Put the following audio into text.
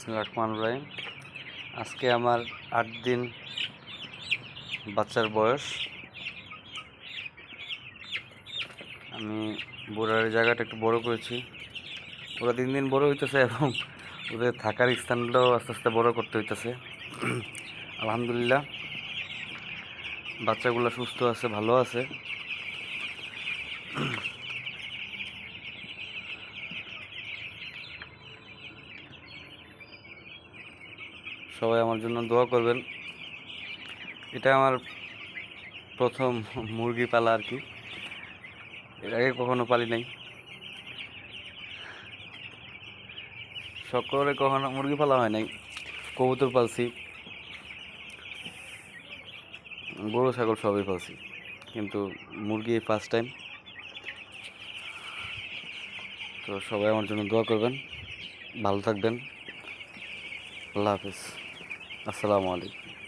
বিসমুল্লাহ রহমান রহিম। আজকে আমার আট দিন বাচ্চার বয়স। আমি বোরার জায়গাটা একটু বড় করেছি। ওরা দিন দিন বড় হইতেছে এবং ওদের থাকার স্থানটাও আস্তে আস্তে বড় করতে হইতেছে। আলহামদুলিল্লাহ। বাচ্চাগুলো সুস্থ আছে, ভালো আছে। সবাই আমার জন্য দোয়া করবেন। এটা আমার প্রথম মুরগি পালা আর কি। এর আগে কখনো পালি নাই। সকলে কখনো মুরগি পালা হয় নাই। কবুতর পালছি। গরু, ছাগল সবই পালছি। কিন্তু মুরগি ফার্স্ট টাইম তো সবাই আমার জন্য দোয়া করবেন। ভালো থাকবেন। আল্লাহ হাফিজ। আসসালামু আলাইকুম।